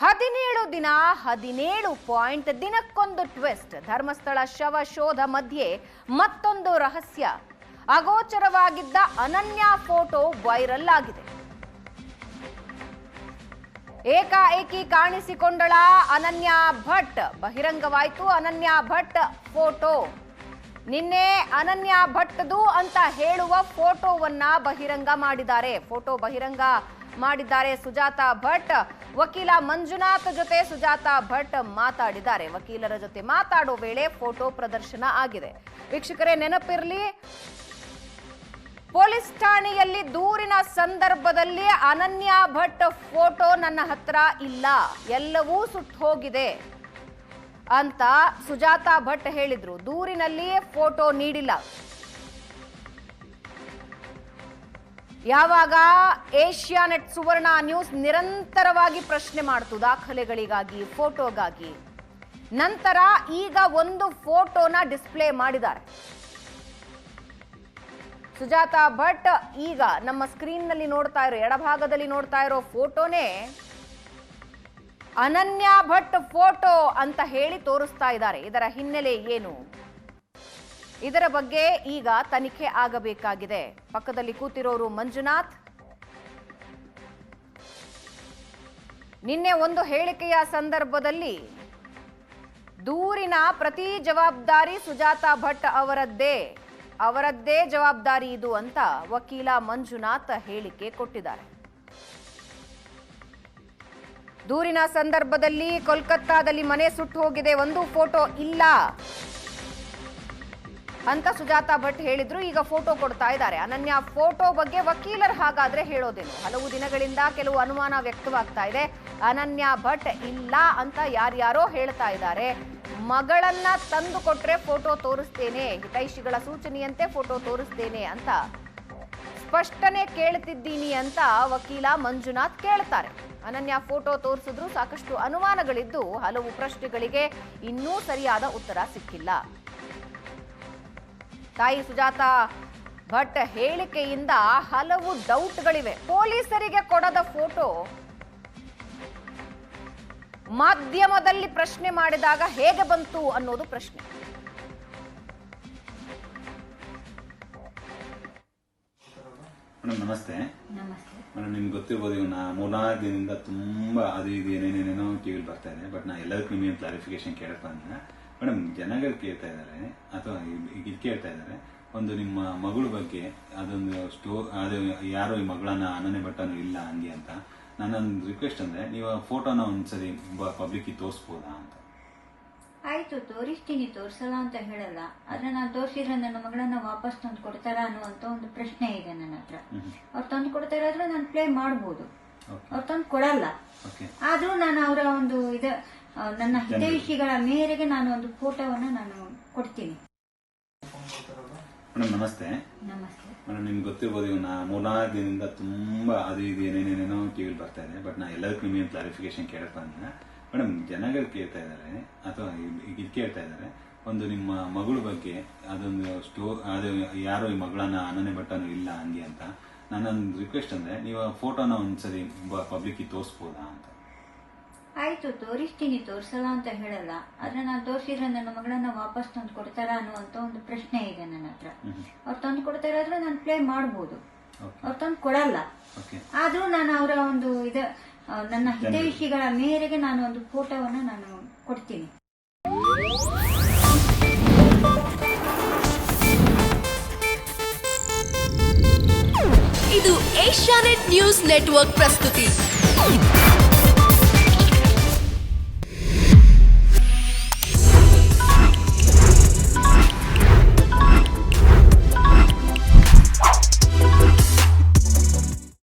ಹದಿನೇಳು ದಿನ, ಹದಿನೇಳು ಪಾಯಿಂಟ್ ದಿನಕ್ಕೊಂದು ಟ್ವಿಸ್ಟ್. ಧರ್ಮಸ್ಥಳ ಶವ ಶೋಧ ಮಧ್ಯೆ ಮತ್ತೊಂದು ರಹಸ್ಯ. ಅಗೋಚರವಾಗಿದ್ದ ಅನನ್ಯ ಫೋಟೋ ವೈರಲ್ ಆಗಿದೆ. ಏಕಾಏಕಿ ಕಾಣಿಸಿಕೊಂಡಳ ಅನನ್ಯ ಭಟ್. ಬಹಿರಂಗವಾಯಿತು, ಅನನ್ಯ ಭಟ್ ಫೋಟೋ. ನಿನ್ನೆ ಅನನ್ಯ ಭಟ್ದು ಅಂತ ಹೇಳುವ ಫೋಟೋವನ್ನ ಬಹಿರಂಗ ಮಾಡಿದ್ದಾರೆ. ಫೋಟೋ ಬಹಿರಂಗ ಮಾಡಿದ್ದಾರೆ. ಸುಜಾತಾ ಭಟ್, ವಕೀಲ ಮಂಜುನಾಥ್ ಜೊತೆ ಸುಜಾತಾ ಭಟ್ ಮಾತಾಡಿದ್ದಾರೆ. ವಕೀಲರ ಜೊತೆ ಮಾತಾಡೋ ವೇಳೆ ಫೋಟೋ ಪ್ರದರ್ಶನ ಆಗಿದೆ. ವೀಕ್ಷಕರೇ, ನೆನಪಿರಲಿ, ಪೊಲೀಸ್ ಠಾಣೆಯಲ್ಲಿ ದೂರಿನ ಸಂದರ್ಭದಲ್ಲಿ ಅನನ್ಯ ಭಟ್ ಫೋಟೋ ನನ್ನ ಹತ್ರ ಇಲ್ಲ. ಎಲ್ಲವೂ ಸುಟ್ಟು ಹೋಗಿದೆ ಅಂತ ಸುಜಾತಾ ಭಟ್ ಹೇಳಿದ್ರು. ದೂರಿನಲ್ಲಿ ಫೋಟೋ ನೀಡಿಲ್ಲ. ಯಾವಾಗ ಏಷ್ಯಾ ನೆಟ್ ಸುವರ್ಣ ನ್ಯೂಸ್ ನಿರಂತರವಾಗಿ ಪ್ರಶ್ನೆ ಮಾಡ್ತು ದಾಖಲೆಗಳಿಗಾಗಿ, ಫೋಟೋಗಾಗಿ. ನಂತರ ಈಗ ಒಂದು ಫೋಟೋನ ಡಿಸ್ಪ್ಲೇ ಮಾಡಿದ್ದಾರೆ. ಸುಜಾತ, ಭಟ್, ಈಗ ನಮ್ಮ ಸ್ಕ್ರೀನ್ನಲ್ಲಿ ನೋಡ್ತಾ ಇರೋ, ಎಡಭಾಗದಲ್ಲಿ ನೋಡ್ತಾ ಇರೋ ಫೋಟೋನೇ ಅನನ್ಯ ಭಟ್ ಫೋಟೋ ಅಂತ ಹೇಳಿ ತೋರಿಸ್ತಾ ಇದ್ದಾರೆ. ಇದರ ಹಿನ್ನೆಲೆ ಏನು? ಇದರ ಬಗ್ಗೆ ಈಗ ತನಿಖೆ ಆಗಬೇಕಾಗಿದೆ. ಪಕ್ಕದಲ್ಲಿ ಕೂತಿರೋರು ಮಂಜುನಾಥ್. ನಿನ್ನೆ ಒಂದು ಹೇಳಿಕೆಯ ಸಂದರ್ಭದಲ್ಲಿ ದೂರಿನ ಪ್ರತಿ ಜವಾಬ್ದಾರಿ ಸುಜಾತಾ ಭಟ್ ಅವರದ್ದೇ. ಅವರದ್ದೇ ಜವಾಬ್ದಾರಿ ಇದು ಅಂತ ವಕೀಲ ಮಂಜುನಾಥ್ ಹೇಳಿಕೆ ಕೊಟ್ಟಿದ್ದಾರೆ. ದೂರಿನ ಸಂದರ್ಭದಲ್ಲಿ ಕೋಲ್ಕತ್ತಾದಲ್ಲಿ ಮನೆ ಸುಟ್ಟು ಹೋಗಿದೆ, ಒಂದು ಫೋಟೋ ಇಲ್ಲ. ಅಂತ ಸುಜಾತ ಭಟ್ ಹೇಳಿದ್ರು. ಈಗ ಫೋಟೋ ಕೊಡ್ತಾ ಇದ್ದಾರೆ. ಅನನ್ಯ ಫೋಟೋ ಬಗ್ಗೆ ವಕೀಲರು ಹಾಗಾದ್ರೆ ಹೇಳೋದಿಲ್ಲ ಹಲವು ದಿನಗಳಿಂದ ಕೆಲವು ಅನುಮಾನ ವ್ಯಕ್ತವಾಗ್ತಾ ಇದೆ. ಅನನ್ಯ ಭಟ್ ಇಲ್ಲ ಅಂತ ಯಾರ್ಯಾರೋ ಹೇಳ್ತಾ ಇದ್ದಾರೆ. ಮಗಳನ್ನ ತಂದು ಕೊಟ್ರೆ ಫೋಟೋ ತೋರಿಸ್ತೇನೆ. ಹಿತೈಷಿಗಳ ಸೂಚನೆಯಂತೆ ಫೋಟೋ ತೋರಿಸ್ತೇನೆ ಅಂತ ಸ್ಪಷ್ಟನೆ ಕೇಳ್ತಿದ್ದೀನಿ ಅಂತ ವಕೀಲ ಮಂಜುನಾಥ್ ಕೇಳ್ತಾರೆ. ಅನನ್ಯ ಫೋಟೋ ತೋರಿಸಿದ್ರು ಸಾಕಷ್ಟು ಅನುಮಾನಗಳಿದ್ದು ಹಲವು ಪ್ರಶ್ನೆಗಳಿಗೆ ಇನ್ನೂ ಸರಿಯಾದ ಉತ್ತರ ಸಿಕ್ಕಿಲ್ಲ. ತಾಯಿ ಸುಜಾತ ಭಟ್ ಹೇಳಿಕೆಯಿಂದ ಹಲವು ಡೌಟ್ಗಳಿವೆ. ಪೊಲೀಸರಿಗೆ ಕೊಡದ ಫೋಟೋ ಮಾಧ್ಯಮದಲ್ಲಿ ಪ್ರಶ್ನೆ ಮಾಡಿದಾಗ ಹೇಗೆ ಬಂತು ಅನ್ನೋದು ಪ್ರಶ್ನೆ. ಮೇಡಮ್ ನಮಸ್ತೆ. ನಮಸ್ತೆ. ಮೇಡಮ್ ನಿಮ್ಗೆ ಗೊತ್ತಿರ್ಬೋದು ಇವಾಗ ನಾ ಮೂರ್ನಾಲ್ಕು ದಿನದಿಂದ ತುಂಬಾ ಅದು ಇದು ಏನೇನೇನೇನೋ ಟಿವಿಲಿ ಬರ್ತಾ ಇದೆ ಬಟ್ ನಾ ಎಲ್ಲದಕ್ಕೂ ನಿಮಗೆ ಕ್ಲಾರಿಫಿಕೇಶನ್ ಕೇಳಕ್ ಬಂದ. ಮೇಡಮ್ ಜನಗಳು ಕೇಳ್ತಾ ಇದ್ದಾರೆ ಅಥವಾ ಇದು ಕೇಳ್ತಾ ಇದ್ದಾರೆ ಒಂದು ನಿಮ್ಮ ಮಗಳ ಬಗ್ಗೆ ಅದೊಂದು ಸ್ಟೋ ಅದು ಯಾರೋ ಈ ಮಗಳನ್ನ ಅನನೆ ಭಟ್ಟನು ಇಲ್ಲ ಹಂಗೆ ಅಂತ. ನನ್ನೊಂದು ರಿಕ್ವೆಸ್ಟ್ ಅಂದ್ರೆ ನೀವು ಫೋಟೋನ ಒಂದ್ಸರಿ ಪಬ್ಲಿಕ್ಗೆ ತೋರಿಸ್ಬೋದಾ ಅಂತ. ಆಯ್ತು ತೋರಿಸ್ತೀನಿ ತೋರಿಸಲ್ಲ ಅಂತ ಹೇಳಲ್ಲ. ಆದ್ರೆ ನಾನು ತೋರಿಸಿದ್ರೆ ನನ್ನ ಮಗಳನ್ನ ವಾಪಸ್ ತಂದು ಕೊಡ್ತಾರಾ ಅನ್ನುವಂತ ಒಂದು ಪ್ರಶ್ನೆ ಇದೆ ನನ್ನ ಹತ್ರ. ಅವ್ರು ತಂದು ಕೊಡ್ತಾ ಇರೋದ್ರೆ ನಾನು ಪ್ಲೇ ಮಾಡ್ಬೋದು. ಓಕೆ ಅವ್ರು ತಂದು ಕೊಡಲ್ಲ. ಆದ್ರೂ ನಾನು ಅವರ ಒಂದು ಇದ ನನ್ನ ಹಿತೈಷಿಗಳ ಮೇರೆಗೆ ನಾನು ಒಂದು ಫೋಟೋವನ್ನ ನಾನು ಕೊಡ್ತೀನಿ. ಮೇಡಮ್ ನಮಸ್ತೆ. ನಮಸ್ತೆ. ಮೇಡಮ್ ನಿಮ್ಗೆ ಗೊತ್ತಿರ್ಬೋದು ಇವನ್ನ ಮೂರ್ನಾಲ್ಕು ದಿನದಿಂದ ತುಂಬಾ ಅದು ಇದು ಏನೇನೇನೇನೋ ಟಿವಿಲಿ ಬರ್ತಾ ಇದೆ ಬಟ್ ನಾ ಎಲ್ಲದಕ್ಕೂ ನಿಮಗೆ ಕ್ಲಾರಿಫಿಕೇಶನ್ ಕೇಳಕ್ ಬಂದ ಮೇಡಮ್ ಜನಗಳು ಕೇಳ್ತಾ ಇದ್ದಾರೆ ಅಥವಾ ಇದು ಕೇಳ್ತಾ ಇದ್ದಾರೆ ಒಂದು ನಿಮ್ಮ ಮಗಳ ಬಗ್ಗೆ ಅದೊಂದು ಸ್ಟೋ ಅದು ಯಾರೋ ಈ ಮಗಳನ್ನ ಅನನೆ ಭಟ್ಟನು ಇಲ್ಲ ಹಂಗೆ ಅಂತ ನನ್ನೊಂದು ರಿಕ್ವೆಸ್ಟ್ ಅಂದ್ರೆ ನೀವು ಫೋಟೋನ ಒಂದ್ಸರಿ ಪಬ್ಲಿಕ್ಗೆ ತೋರಿಸ್ಬೋದಾ ಆಯ್ತು ತೋರಿಸ್ತೀನಿ ತೋರಿಸಲ್ಲ ಅಂತ ಹೇಳಲ್ಲ. ಆದ್ರೆ ನಾನು ತೋರಿಸಿದ್ರೆ ನನ್ನ ಮಗಳನ್ನ ವಾಪಸ್ ತಂದು ಕೊಡ್ತಾರಾ ಅನ್ನುವಂತ ಒಂದು ಪ್ರಶ್ನೆ ಇದೆ ನನ್ನ ಹತ್ರ. ಅವ್ರು ತಂದು ಕೊಡ್ತಾ ಇರೋದ್ರೆ ನಾನು ಪ್ಲೇ ಮಾಡ್ಬೋದು. ಓಕೆ. ಅವ್ರು ತಂದು ಕೊಡಲ್ಲ ಆದ್ರೂ ನಾನು ಅವರ ಒಂದು ಇದ ನನ್ನ ಹಿತೈಷಿಗಳ ಮೇರೆಗೆ ನಾನು ಒಂದು ಫೋಟೋವನ್ನ ನಾನು ಕೊಡ್ತೀನಿ. ಇದು ಏಷ್ಯಾನೆಟ್ ನ್ಯೂಸ್ ನೆಟ್ವರ್ಕ್ ಪ್ರಸ್ತುತಿ.